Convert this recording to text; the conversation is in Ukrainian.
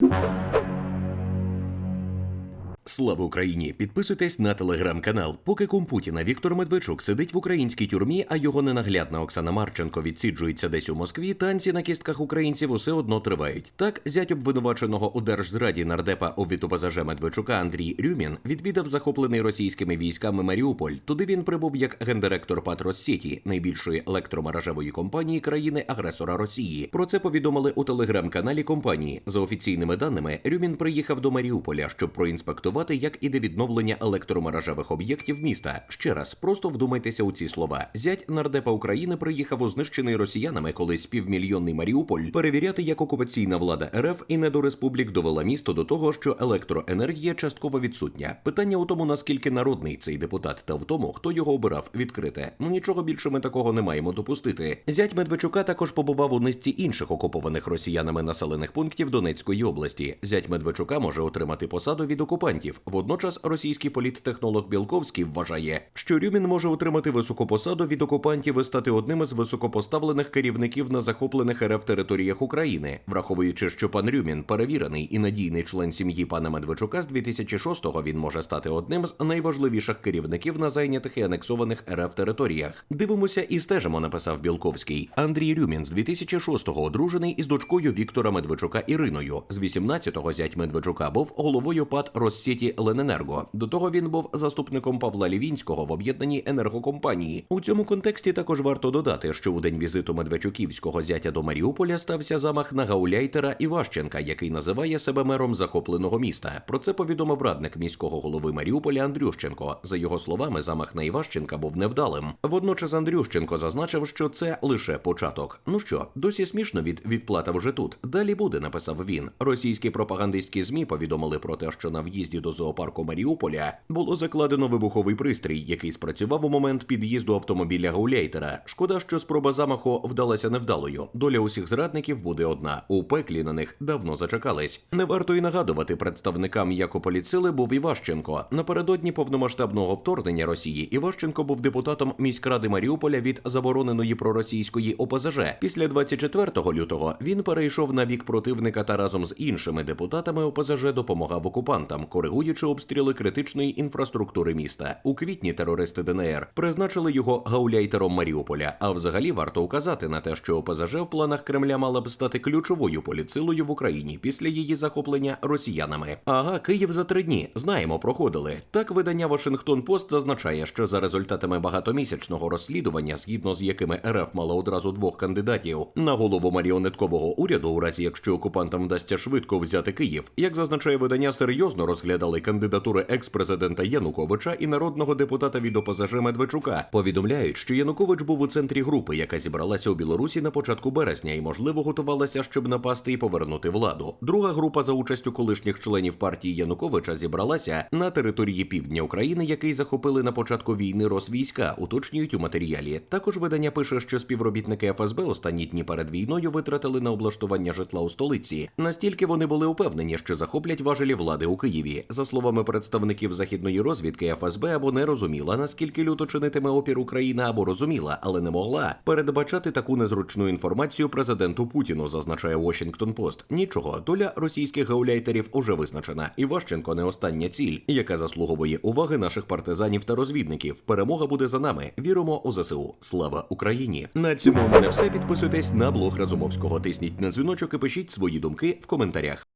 you. Слава Україні! Підписуйтесь на телеграм-канал. Поки кум Путіна Віктор Медведчук сидить в українській тюрмі, а його ненаглядна Оксана Марченко відсіджується десь у Москві. Танці на кістках українців усе одно тривають. Так, зять обвинуваченого у держзраді нардепа ОВІТ ОПЗЖ Медведчука Андрій Рюмін відвідав захоплений російськими військами Маріуполь. Туди він прибув як гендиректор Патрос-Сіті, найбільшої електромережевої компанії країни-агресора Росії. Про це повідомили у телеграм-каналі компанії. За офіційними даними, Рюмін приїхав до Маріуполя, щоб проінспектувати, як іде відновлення електромережевих об'єктів міста. Ще раз, просто вдумайтеся у ці слова. Зять нардепа України приїхав у знищений росіянами колись півмільйонний Маріуполь перевіряти, як окупаційна влада РФ і недореспублік довела місто до того, що електроенергія частково відсутня. Питання у тому, наскільки народний цей депутат, та в тому, хто його обирав відкрите. Ну нічого більше ми такого не маємо допустити. Зять Медведчука також побував у низці інших окупованих росіянами населених пунктів Донецької області. Зять Медведчука може отримати посаду від окупантів. Водночас російський політтехнолог Білковський вважає, що Рюмін може отримати високу посаду від окупантів і стати одним із високопоставлених керівників на захоплених РФ територіях України, враховуючи, що пан Рюмін перевірений і надійний член сім'ї пана Медведчука з 2006-го він може стати одним з найважливіших керівників на зайнятих і анексованих РФ територіях. Дивимося і стежимо, написав Білковський. Андрій Рюмін з 2006-го одружений із дочкою Віктора Медведчука Іриною. З 18-го зять Медведчука був головою ПАД Россіті Лененерго. До того він був заступником Павла Лівінського в об'єднаній енергокомпанії. У цьому контексті також варто додати, що у день візиту Медведчуківського зятя до Маріуполя стався замах на гауляйтера Іващенка, який називає себе мером захопленого міста. Про це повідомив радник міського голови Маріуполя Андрющенко. За його словами, замах на Іващенка був невдалим. Водночас Андрющенко зазначив, що це лише початок. Ну що, досі смішно від відплата вже тут. Далі буде, написав він. Російські пропагандистські змі повідомили про те, що на в'їзді до зоопарку Маріуполя було закладено вибуховий пристрій, який спрацював у момент під'їзду автомобіля Гауляйтера. Шкода, що спроба замаху вдалася невдалою. Доля усіх зрадників буде одна. У пеклі на них давно зачекались. Не варто й нагадувати представникам Якополіцили був Іващенко. Напередодні повномасштабного вторгнення Росії Іващенко був депутатом міськради Маріуполя від забороненої проросійської ОПЗЖ. Після 24 лютого він перейшов на бік противника та разом з іншими депутатами ОПЗЖ допомагав окупантам, коригуючи обстріли критичної інфраструктури міста. У квітні терористи ДНР призначили його гауляйтером Маріуполя. А взагалі варто указати на те, що ОПЗЖ в планах Кремля мала б стати ключовою поліцилою в Україні після її захоплення росіянами. Ага, Київ за три дні знаємо, проходили. Так видання Вашингтон Пост зазначає, що за результатами багатомісячного розслідування, згідно з якими РФ мала одразу двох кандидатів на голову маріонеткового уряду, у разі якщо окупантам вдасться швидко взяти Київ, як зазначає видання, серйозно розглядали кандидатури екс-президента Януковича і народного депутата від ОПЗЖ Медведчука. Повідомляють, що Янукович був у центрі групи, яка зібралася у Білорусі на початку березня і, можливо, готувалася, щоб напасти і повернути владу. Друга група за участю колишніх членів партії Януковича зібралася на території півдня України, який захопили на початку війни Росвійська, уточнюють у матеріалі. Також видання пише, що співробітники ФСБ останні дні перед війною витратили на облаштування житла у столиці. Настільки вони були упевнені, що захоплять важелі влади у Києві. За словами представників західної розвідки, ФСБ або не розуміла, наскільки люто чинитиме опір Україна, або розуміла, але не могла передбачати таку незручну інформацію президенту Путіну, зазначає Washington Post. Нічого, доля російських гауляйтерів уже визначена. І Ващенко не остання ціль, яка заслуговує уваги наших партизанів та розвідників. Перемога буде за нами. Віримо у ЗСУ. Слава Україні! На цьому у мене все. Підписуйтесь на блог Разумовського. Тисніть на дзвіночок і пишіть свої думки в коментарях.